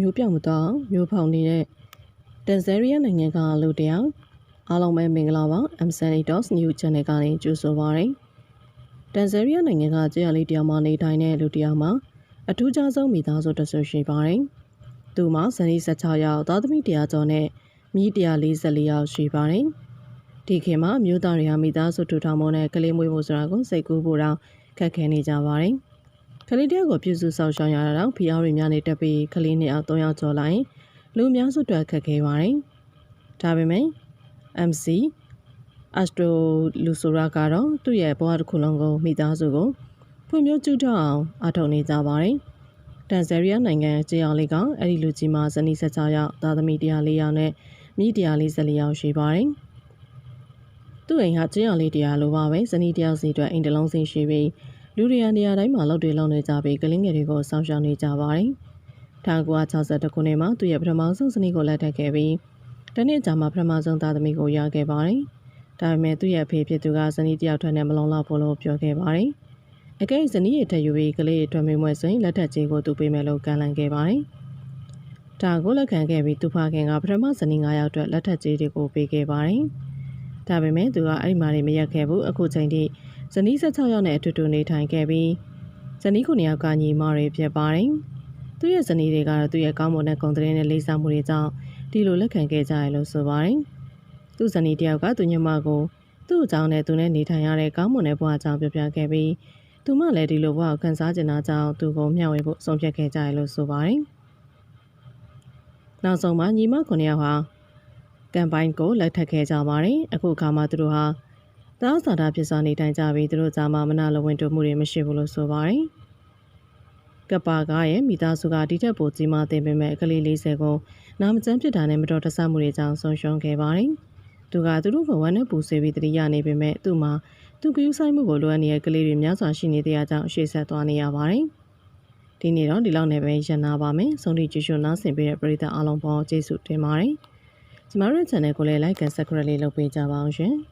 မျိုးပြောင်မတော့မျိုးဖောင်နေတဲ့တန်ဇယ်ရီးယားနိုင်ငံကလူတယောက်အားလုံးပဲမင်္ဂလာပါ M78 News Channel ကနေကြိုဆိုပါရစေတန်ဇယ်ရီးယားနိုင်ငံကကြေးရလေးတယောက်မှနေထိုင်တဲ့လူတယောက်မှာအထူးခြားဆုံးမိသားစုတဆွရှိပါတယ်သူမှာဇနီး16ယောက်သားသမီး100ကျော်နဲ့မိ144ယောက်ရှိပါတယ်ဒီခင်မှာမြို့သားတွေဟာမိသားစုထူထောင်ဖို့နဲ့ကလေးမွေးဖို့ဆိုတာကိုစိတ်ကူးဖို့တော့ခက်ခဲနေကြပါတယ် ကလေးတယောက်ကိုပြုစုဆောင်ရှောက်ရတာတော့ဖီအားတွေများနေတက်ပြီးကလေးနှစ်ယောက်၃ယောက်ကျော်လာရင်လူအများစုအတွက်ခက်ခဲပါတယ်ဒါပေမဲ့ MC Astro Lusora ကတော့သူ့ရဲ့ဘဝတစ်ခုလုံးကိုမိသားစုကိုဖွံ့ဖြိုးကျူးထောင်အောင်အထောက်နေကြပါတယ်တန်ဇယ်ရီးယားနိုင်ငံကြေးအောင်လေးကအဲ့ဒီလူကြီးမှာဇနီး16ယောက်သားသမီး104ယောက်နဲ့မိ144ယောက်ရှိပါတယ်သူ့အိမ်ဟာကြေးအောင်လေးတရားလိုပါပဲဇနီးတယောက်စီအတွက်အိမ်တစ်လုံးစီရှိပြီး လူတွေရနေရာတိုင်းမှာလောက်တွေလုံနေကြပြီးကလင်းငယ်တွေကိုစောင့်ရှောက်နေကြပါတယ်1962ခုနှစ်မှာသူ့ရဲ့ပထမဆုံးဇနီးကိုလက်ထပ်ခဲ့ပြီးတနေ့ကြာမှပထမဆုံးသားသမီးကိုရခဲ့ပါတယ်ဒါပေမဲ့သူ့ရဲ့အဖေဖြစ်သူကဇနီးတယောက်ထက်နဲ့မလုံလောက်ဘူးလို့ပြောခဲ့ပါတယ်အကဲဇနီးရဲ့ထက်ယူပြီးကလေးအတွက်မေးမွဲဆိုရင်လက်ထပ်ကြီးကိုသူပေးမယ်လို့ကန့်လန့်ခဲ့ပါတယ်ဒါကိုလက်ခံခဲ့ပြီးသူဖခင်ကပထမဇနီး9ယောက်အတွက်လက်ထပ်ကြီးတွေကိုပေးခဲ့ပါတယ်ဒါပေမဲ့သူကအဲ့ဒီမှာနေမရက်ခဲ့ဘူးအခုချိန်ထိ ဇနီး16ယောက်နဲ့အတူတူနေထိုင်ခဲ့ပြီးဇနီး9ယောက်ကညီမတွေဖြစ်ပါတယ်သူ့ရဲ့ဇနီးတွေကတော့သူ့ရဲ့ကောင်းမွန်တဲ့ဂုဏ်သတင်းနဲ့လေးစားမှုတွေကြောင့်ဒီလိုလက်ခံခဲ့ကြရလို့ဆိုပါတယ်သူ့ဇနီးတယောက်ကသူညမကိုသူ့အကြောင်းနဲ့သူနဲ့နေထိုင်ရတဲ့ကောင်းမွန်တဲ့ဘဝအကြောင်းပြောပြခဲ့ပြီးသူမလည်းဒီလိုဘဝကိုခံစားကျင်တာကြောင့်သူကိုမျှဝေဖို့ဆုံးဖြတ်ခဲ့ကြရလို့ဆိုပါတယ်နောက်ဆုံးမှာညီမ9ယောက်ဟာကမ်ပိုင်းကိုလက်ထပ်ခဲ့ကြပါတယ်အခုအခါမှာသူတို့ဟာ သားစာတာဖြစ်စွာနေထိုင်ကြပြီးသူတို့ကြားမှာမနာလိုဝင်တူမှုတွေမရှိဘူးလို့ဆိုပါတယ်ကပ္ပါကရဲ့မိသားစုကဒီထက်ပိုကြီးမားတင်ပေမဲ့ကလေး40ကိုနာမကျန်းဖြစ်တာနဲ့မတော်တဆမှုတွေကြောင့်ဆုံးရှုံးခဲ့ပါတယ်။သူကသူတို့ကဝမ်းနဲ့ပူဆွေးပြီးတတိယနေပေမဲ့သူ့မှာသူကယူဆိုင်မှုကိုလိုအပ်နေတဲ့ကလေးတွေများစွာရှိနေတဲ့အကြောင်းရှေ့ဆက်သွားနေရပါတယ်။ဒီနေ့တော့ဒီလောက်နဲ့ပဲရန်နာပါမယ်။ဆုံးထိကြည့်ရှုနားဆင်ပေးတဲ့ပရိသတ်အားလုံးပေါ်ကျေးဇူးတင်ပါတယ်။ကျမတို့ရဲ့ channel ကိုလည်း like and subscribe လေးလုပ်ပေးကြပါအောင်ရှင်။